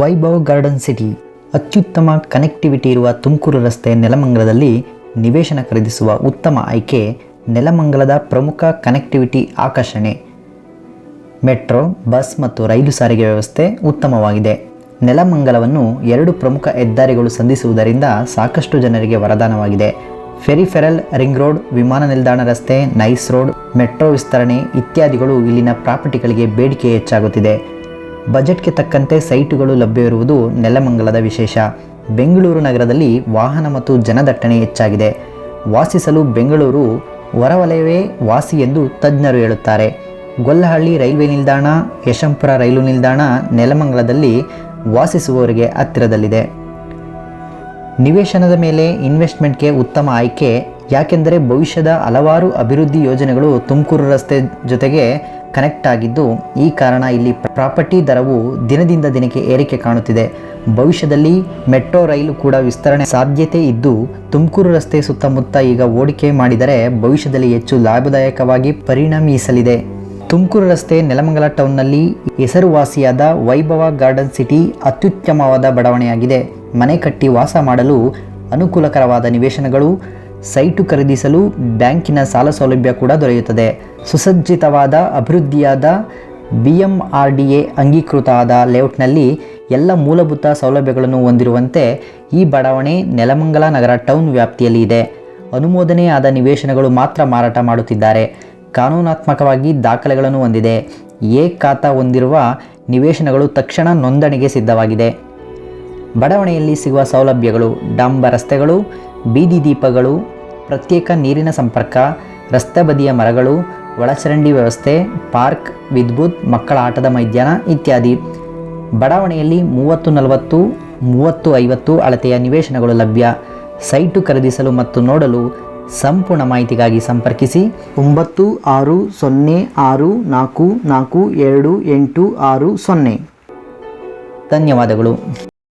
Vaibhav garden city ಅತ್ಯುತ್ತಮ connectivity ಇರುವ ತುಮಕೂರು ರಸ್ತೆ ನೆಲಮಂಗಲದಲ್ಲಿ ನಿವೇಶನ ಖರೀದಿಸುವ ಉತ್ತಮ ಆಯ್ಕೆ ನೆಲಮಂಗಲದ ಪ್ರಮುಖ ಕನೆಕ್ಟಿವಿಟಿ ಆಕರ್ಷಣೆ. ಮೆಟ್ರೋ, ಬಸ್ ಮತ್ತು ರೈಲು ಸಾರಿಗೆ ವ್ಯವಸ್ಥೆ ಉತ್ತಮವಾಗಿದೆ. ನೆಲಮಂಗಲವನ್ನು ಎರಡು ಪ್ರಮುಖ ಹೆದ್ದಾರಿಗಳು ಸಂಧಿಸುವುದರಿಂದ ಸಾಕಷ್ಟು ಜನರಿಗೆ ವರದಾನವಾಗಿದೆ. ಫೆರಿಫೆರಲ್ ರಿಂಗ್ ರೋಡ್, ವಿಮಾನ ನಿಲ್ದಾಣ ರಸ್ತೆ, ನೈಸ್ ರೋಡ್, ಮೆಟ್ರೋ ವಿಸ್ತರಣೆ ಇತ್ಯಾದಿಗಳು ಇಲ್ಲಿನ ಪ್ರಾಪರ್ಟಿಗಳಿಗೆ ಬೇಡಿಕೆ ಹೆಚ್ಚಾಗುತ್ತಿದೆ. ಬಜೆಟ್ಗೆ ತಕ್ಕಂತೆ ಸೈಟುಗಳು ಲಭ್ಯವಿರುವುದು ನೆಲಮಂಗಲದ ವಿಶೇಷ. ಬೆಂಗಳೂರು ನಗರದಲ್ಲಿ ವಾಹನ ಮತ್ತು ಜನದಟ್ಟಣೆ ಹೆಚ್ಚಾಗಿದೆ. ವಾಸಿಸಲು ಬೆಂಗಳೂರು ಹೊರವಲಯವೇ ವಾಸಿ ಎಂದು ತಜ್ಞರು ಹೇಳುತ್ತಾರೆ. ಗೊಲ್ಲಹಳ್ಳಿ ರೈಲ್ವೆ ನಿಲ್ದಾಣ, ಯಶಂಪುರ ರೈಲು ನಿಲ್ದಾಣ ನೆಲಮಂಗಲದಲ್ಲಿ ವಾಸಿಸುವವರಿಗೆ ಹತ್ತಿರದಲ್ಲಿದೆ. ನಿವೇಶನದ ಮೇಲೆ ಇನ್ವೆಸ್ಟ್ಮೆಂಟ್ಗೆ ಉತ್ತಮ ಆಯ್ಕೆ ಯಾಕೆಂದರೆ ಭವಿಷ್ಯದ ಹಲವಾರು ಅಭಿವೃದ್ಧಿ ಯೋಜನೆಗಳು ತುಮಕೂರು ರಸ್ತೆ ಜೊತೆಗೆ ಕನೆಕ್ಟ್ ಆಗಿದ್ದು, ಈ ಕಾರಣ ಇಲ್ಲಿ ಪ್ರಾಪರ್ಟಿ ದರವು ದಿನದಿಂದ ದಿನಕ್ಕೆ ಏರಿಕೆ ಕಾಣುತ್ತಿದೆ. ಭವಿಷ್ಯದಲ್ಲಿ ಮೆಟ್ರೋ ರೈಲು ಕೂಡ ವಿಸ್ತರಣೆ ಸಾಧ್ಯತೆ ಇದ್ದು, ತುಮಕೂರು ರಸ್ತೆ ಸುತ್ತಮುತ್ತ ಈಗ ಹೂಡಿಕೆ ಮಾಡಿದರೆ ಭವಿಷ್ಯದಲ್ಲಿ ಹೆಚ್ಚು ಲಾಭದಾಯಕವಾಗಿ ಪರಿಣಮಿಸಲಿದೆ. ತುಮಕೂರು ರಸ್ತೆ ನೆಲಮಂಗಲ ಟೌನ್ನಲ್ಲಿ ಹೆಸರುವಾಸಿಯಾದ ವೈಭವ ಗಾರ್ಡನ್ ಸಿಟಿ ಅತ್ಯುತ್ತಮವಾದ ಬಡಾವಣೆಯಾಗಿದೆ. ಮನೆ ಕಟ್ಟಿ ವಾಸ ಮಾಡಲು ಅನುಕೂಲಕರವಾದ ನಿವೇಶನಗಳು ಸೈಟು ಖರೀದಿಸಲು ಬ್ಯಾಂಕಿನ ಸಾಲ ಸೌಲಭ್ಯ ಕೂಡ ದೊರೆಯುತ್ತದೆ. ಸುಸಜ್ಜಿತವಾದ, ಅಭಿವೃದ್ಧಿಯಾದ B M R D A ಅಂಗೀಕೃತ ಆದ ಲೇಔಟ್ನಲ್ಲಿ ಎಲ್ಲ ಮೂಲಭೂತ ಸೌಲಭ್ಯಗಳನ್ನು ಹೊಂದಿರುವಂತೆ ಈ ಬಡಾವಣೆ ನೆಲಮಂಗಲ ನಗರ ಟೌನ್ ವ್ಯಾಪ್ತಿಯಲ್ಲಿ ಇದೆ. ಅನುಮೋದನೆ ಆದ ನಿವೇಶನಗಳು ಮಾತ್ರ ಮಾರಾಟ ಮಾಡುತ್ತಿದ್ದಾರೆ. ಕಾನೂನಾತ್ಮಕವಾಗಿ ದಾಖಲೆಗಳನ್ನು ಹೊಂದಿದೆ. ಎ ಖಾತಾ ಹೊಂದಿರುವ ನಿವೇಶನಗಳು ತಕ್ಷಣ ನೋಂದಣಿಗೆ ಸಿದ್ಧವಾಗಿದೆ. ಬಡಾವಣೆಯಲ್ಲಿ ಸಿಗುವ ಸೌಲಭ್ಯಗಳು ಡಾಂಬ ರಸ್ತೆಗಳು ಬೀದಿ ದೀಪಗಳು ಪ್ರತ್ಯೇಕ ನೀರಿನ ಸಂಪರ್ಕ ರಸ್ತೆ ಬದಿಯ ಮರಗಳು ಒಳಚರಂಡಿ ವ್ಯವಸ್ಥೆ ಪಾರ್ಕ್ ವಿದ್ಯುತ್ ಮಕ್ಕಳ ಆಟದ ಮೈದಾನ ಇತ್ಯಾದಿ. ಬಡಾವಣೆಯಲ್ಲಿ ಮೂವತ್ತು ನಲವತ್ತು ಮೂವತ್ತು ಐವತ್ತು ಅಳತೆಯ ನಿವೇಶನಗಳು ಲಭ್ಯ. ಸೈಟು ಖರೀದಿಸಲು ಮತ್ತು ನೋಡಲು ಸಂಪೂರ್ಣ ಮಾಹಿತಿಗಾಗಿ ಸಂಪರ್ಕಿಸಿ. ಒಂಬತ್ತು ಆರು ಸೊನ್ನೆ ಆರು ನಾಲ್ಕು ನಾಲ್ಕು ಎರಡು ಎಂಟು ಆರು ಸೊನ್ನೆ. ಧನ್ಯವಾದಗಳು.